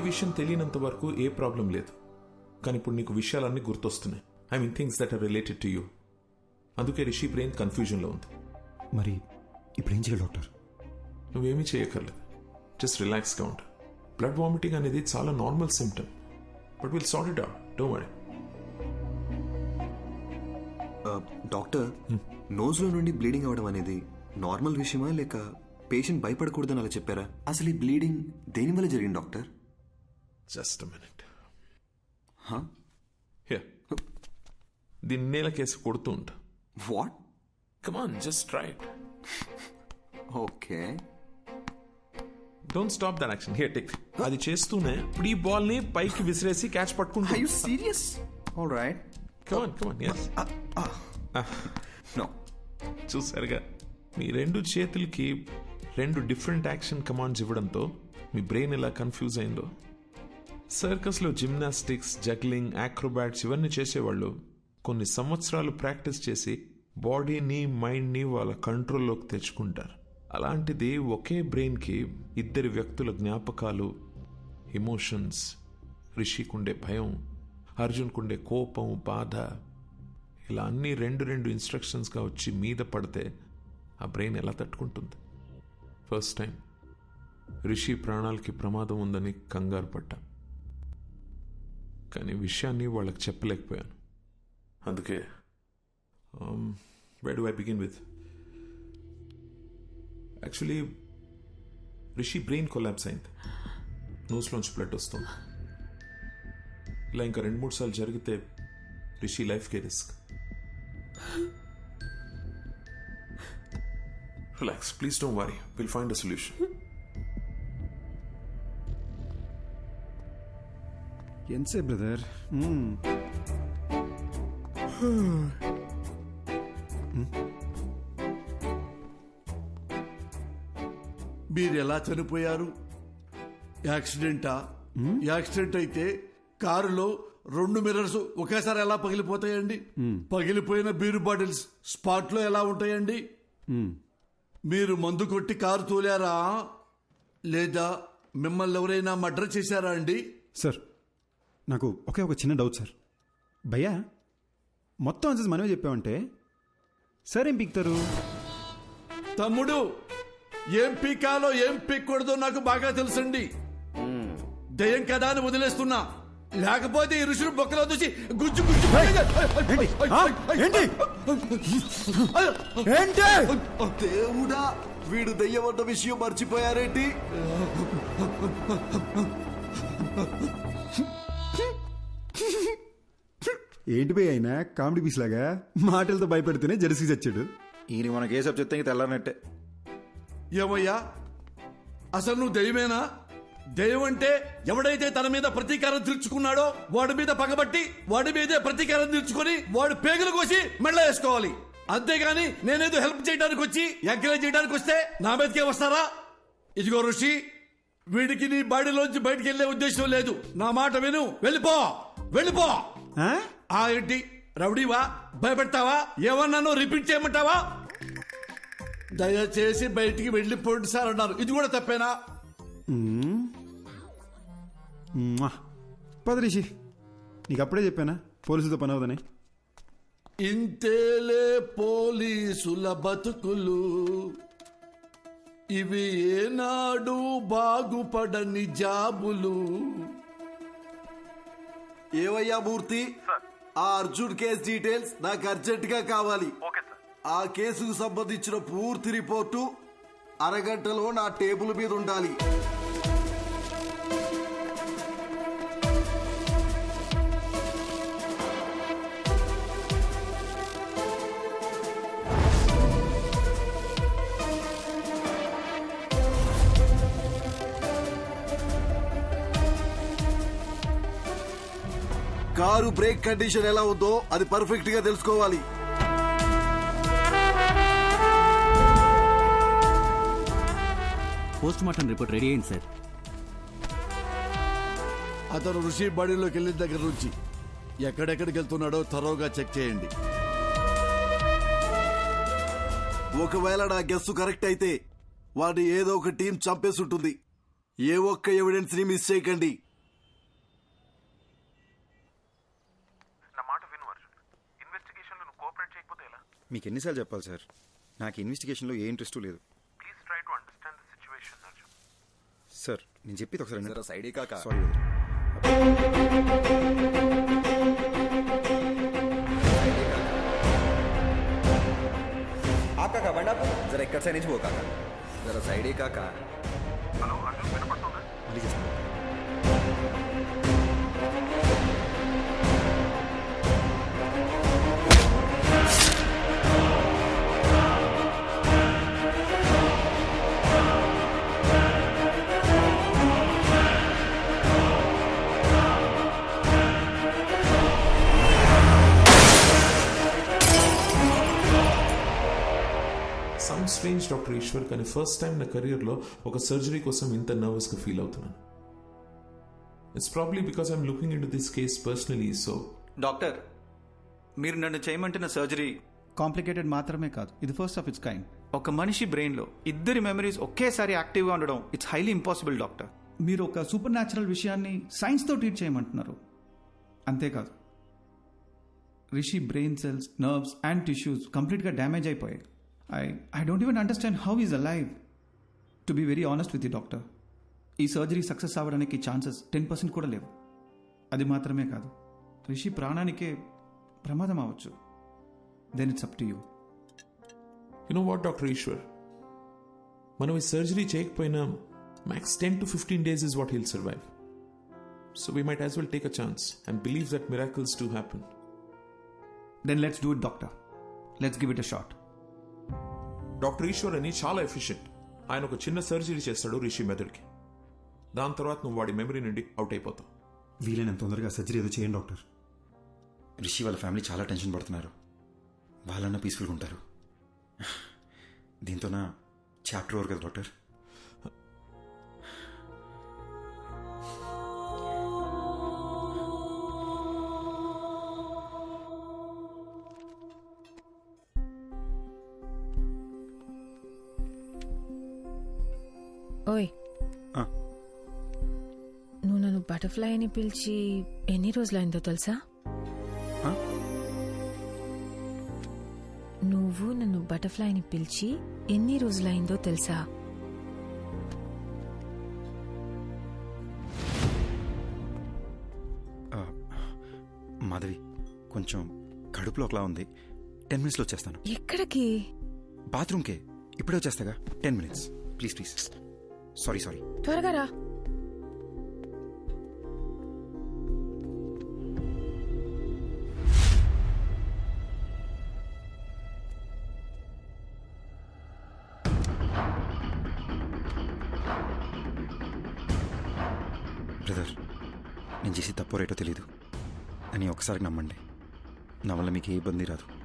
విషయం తెలియనంత వరకు ఏ ప్రాబ్లం లేదు. కానీ ఇప్పుడు నీకు విషయాలన్నీ గుర్తొస్తున్నాయి. I mean things that are related to you అందుకే రిషి బ్రెయిన్ కన్ఫ్యూజన్లో ఉంది. మరి ఇప్పుడు ఏం చేయాలి డాక్టర్? నువ్వేమీ చేయక్కర్లేదు. జస్ట్ రిలాక్స్గా ఉండు. బ్లడ్ వామిటింగ్ అనేది చాలా normal symptom but will sort it out don't worry doctor నోజ్లో నుండి బ్లీడింగ్ అవడం అనేది నార్మల్ విషయమా లేక పేషెంట్ భయపడకూడదని అలా చెప్పారా? అసలు ఈ బ్లీడింగ్ దేని వల్ల జరిగింది డాక్టర్ జస్ట్ మినిట్? హియర్ దీన్ని నేల కేసు కొడుతూ ఉంటా what come on just try it okay don't stop that action here take అది చేస్తూనే ఇప్పుడు ఈ బాల్ని పైకి విసిరేసి క్యాచ్ పట్టుకుంటా. You serious all right come on come on yes no చూసారుగా? మీ రెండు చేతులకి రెండు డిఫరెంట్ యాక్షన్ కమాండ్స్ ఇవ్వడంతో మీ బ్రెయిన్ ఎలా కన్ఫ్యూజ్ అయిందో. సర్కస్లో జిమ్నాస్టిక్స్ జగ్లింగ్ యాక్రోబాట్స్ ఇవన్నీ చేసేవాళ్ళు. కొన్ని సంవత్సరాలు ప్రాక్టీస్ చేసి బాడీని మైండ్ని వాళ్ళ కంట్రోల్లోకి తెచ్చుకుంటారు. అలాంటిది ఒకే బ్రెయిన్కి ఇద్దరి వ్యక్తుల జ్ఞాపకాలు ఎమోషన్స్ రిషికుండే భయం అర్జున్కుండే కోపం బాధ ఇలా అన్ని రెండు రెండు ఇన్స్ట్రక్షన్స్గా వచ్చి మీద పడితే ఆ బ్రెయిన్ ఎలా తట్టుకుంటుంది? First time. రిషి ప్రాణాలకి ప్రమాదం ఉందని కంగారు పడ్డా. కానీ విషయాన్ని వాళ్ళకి చెప్పలేకపోయాను. అందుకే where do I begin with actually Rishi brain collapse అయింది. నోస్లోంచి బ్లడ్ వస్తుంది. ఇలా ఇంకా రెండు మూడు సార్లు జరిగితే Rishi లైఫ్కే risk relax please don't worry will find a solution ఎంతసేపు బ్రదర్ మీరు ఎలా చనిపోయారు? యాక్సిడెంటా? యాక్సిడెంట్ అయితే కారులో రెండు మిర్రర్స్ ఒకేసారి ఎలా పగిలిపోతాయండి? పగిలిపోయిన బీరు బాటిల్స్ స్పాట్లో ఎలా ఉంటాయండి? మీరు మందు కొట్టి కారు తోలారా? లేదా మిమ్మల్ని ఎవరైనా మర్డర్ చేశారా అండి? సార్ నాకు ఒకే ఒక చిన్న డౌట్ సార్ భయ్యా మొత్తం ఆన్సర్స్ మనమే చెప్పామంటే సార్ ఏం పీకుతారు? తమ్ముడు ఏం పీకాలో ఏం పీక్కూడదో నాకు బాగా తెలుసండి. దయ్యం కదా అని వదిలేస్తున్నా. లేకపోతే ఈ ఋషులు బొక్కలో దూసి గుజ్జు గుజ్జు ఏంటి? ఏంటి? దేవుడా వీడు దెయ్యమన్న విషయం మర్చిపోయారేంటి? ఏంటి భయ్య అయినా కామెడీ పీస్ లాగా మాటలతో భయపెడితేనే జెర్సీ చచ్చాడు. ఈయన మనకి ఏ సబ్ చెప్తే ఇంక తెల్లారనట్టే. ఏమయ్యా? అసలు నువ్వు దయ్యమేనా? దయ్యం అంటే ఎవడైతే తన మీద ప్రతీకారం తీర్చుకున్నాడో వాడి మీద పగబట్టి వాడి మీదే ప్రతీకారం తీర్చుకొని వాడు పేగులు కోసి మెళ్ళ వేసుకోవాలి. అంతేగాని నేనేదో హెల్ప్ చేయడానికి వచ్చి ఎంకరేజ్ చేయడానికి వస్తే నా మీదకే వస్తారా? ఇదిగో ఋషి వీడికి నీ బాడీలోంచి బయటికి వెళ్ళే ఉద్దేశం లేదు. నా మాట విను. వెళ్ళిపో. వెళ్ళిపో. ఆ? ఏంటి? రౌడీవా? భయపెడతావా? ఏమన్నానో రిపీట్ చేయమంటావా? దయచేసి బయటికి వెళ్ళిపోండి సార్ అన్నారు. ఇది కూడా తప్పేనా? మ్వా. పద రిషి. నీకు అప్పుడే చెప్పానా? పోలీసులతో పని అవుదని ఇంతేలే పోలీసుల బతుకులు. ఇవి ఏనాడు బాగుపడని జాబులు. ఏవయ్యా మూర్తి? ఆ అర్జున్ కేస్ డీటెయిల్స్ నాకు అర్జెంట్గా కావాలి ఆ కేసుకు సంబంధించిన పూర్తి రిపోర్టు అరగంటలో నా టేబుల్ మీద ఉండాలి. కారు బ్రేక్ కండిషన్ ఎలా ఉందో అది పర్ఫెక్ట్గా తెలుసుకోవాలి. పోస్ట్ మార్టం రిపోర్ట్ రెడీ అయింది సార్ అతను ఋషి బాడీలోకి వెళ్ళిన దగ్గర నుంచి ఎక్కడెక్కడికి వెళ్తున్నాడో తరోగా చెక్ చేయండి. ఒకవేళ నా గెస్సు కరెక్ట్ అయితే వాడిని ఏదో ఒక టీం చంపేసి ఉంటుంది. ఏ ఒక్క ఎవిడెన్స్ని మిస్ చేయకండి. మీకు ఎన్నిసార్లు చెప్పాలి సార్? నాకు ఇన్వెస్టిగేషన్లో ఏ ఇంట్రెస్ట్ లేదు. Please try to understand the situation Arjun sir నేను చెప్పేది ఒకసారి జర సైడే కాక. సారీ ఆ కాక బండి ఆపు. జర ఎక్కడ సైడ్ నుంచి పో కాక. జర సైడే కాక. హలో అర్జున్ వినపడుతుందా? మళ్ళీ చేస్తాను స్ట్రేంజ్ డాక్టర్ ఈశ్వర్ కానీ ఫస్ట్ టైం నా కెరియర్లో ఒక సర్జరీ కోసం ఇంత నర్వస్గా ఫీల్ అవుతున్నాను. It's probably because I'm looking into this case personally so doctor మీరు నన్ను చేయమంటున్న సర్జరీ కాంప్లికేటెడ్ మాత్రమే కాదు. ఇది ఫస్ట్ ఆఫ్ ఇట్స్ కైండ్ ఒక మనిషి బ్రెయిన్లో ఇద్దరి మెమరీస్ ఒకేసారి యాక్టివ్గా ఉండడం ఇట్స్ హైలీ ఇంపాసిబుల్ డాక్టర్ మీరు ఒక సూపర్ న్యాచురల్ విషయాన్ని సైన్స్తో ట్రీట్ చేయమంటున్నారు. అంతేకాదు. Rishi brain cells nerves and tissues కంప్లీట్గా డ్యామేజ్ అయిపోయాయి. I I don't even understand how is alive to be very honest with you doctor ఈ సర్జరీ సక్సెస్ అవ్వడానికి chances ten percent కూడా లేవు. అది మాత్రమే కాదు. రిషి ప్రాణానికే ప్రమాదం అవ్వచ్చు. Then it's up to you you know what doctor Eshwar మనం ఈ సర్జరీ చేయకపోయినా max ten to fifteen days is what he'll survive so we might as well take a chance and believe that miracles to happen then let's do it doctor let's give it a shot doctor Eshwar అని చాలా efficient. ఆయన ఒక చిన్న surgery చేస్తాడు రిషి మెదడుకి. దాని తర్వాత నువ్వు వాడి మెమరీ నుండి అవుట్ అయిపోతావు. వీలైనంత తొందరగా సర్జరీ ఏదో చేయండి డాక్టర్. రిషి వాళ్ళ ఫ్యామిలీ చాలా టెన్షన్ పడుతున్నారు. వాళ్ళన్న పీస్ఫుల్గా ఉంటారు. దీంతో నా చాప్టర్ ఓవర్ కదా డాక్టర్? ఓయ్. ఆ. నువ్వు నన్ను బటర్ఫ్లై అని పిలిచి ఎన్ని రోజులైందో తెలుసా? ఆ? నువ్వు నన్ను బటర్ఫ్లై అని పిలిచి ఎన్ని రోజులైందో తెలుసా? మాధవి కొంచెం కడుపులో ఒకలా ఉంది. టెన్ మినిట్స్లో వచ్చేస్తాను. ఎక్కడికి? బాత్రూమ్కే. ఇప్పుడే వచ్చేస్తాగా. Ten minutes. Please please. Sorry sorry. త్వరగా రా. బ్రదర్ నేను చేసి తప్పో రేటో తెలీదు. అని ఒకసారి నమ్మండి. నా వల్ల మీకు ఏ ఇబ్బంది రాదు.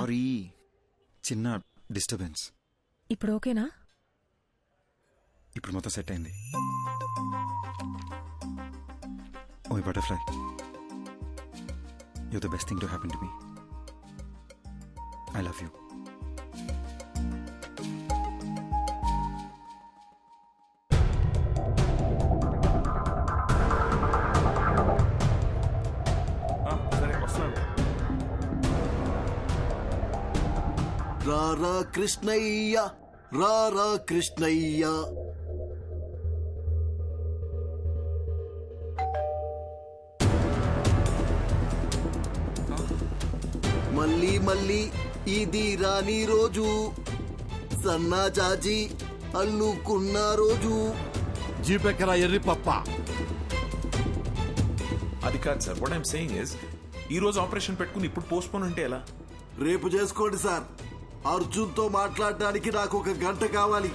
సారీ. చిన్న డిస్టర్బెన్స్. ఇప్పుడు ఓకేనా? ఇప్పుడు మొత్తం సెట్ అయింది. ఓ butterfly. You the best thing to happen to me I love you రారా కృష్ణయ్య రారా కృష్ణయ్య. మళ్ళీ మళ్ళీ ఇది రాని రోజు. సన్నాజాజి అల్లుకున్న రోజు. జీపెక్కరా ఎర్రి పప్ప అది కాదు sir what I'm saying is ఈ రోజు ఆపరేషన్ పెట్టుకుని ఇప్పుడు పోస్ట్ పోన్ అంటే ఎలా? రేపు చేసుకోండి సార్. అర్జున్తో మాట్లాడడానికి నాకు ఒక గంట కావాలి.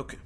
ఓకే.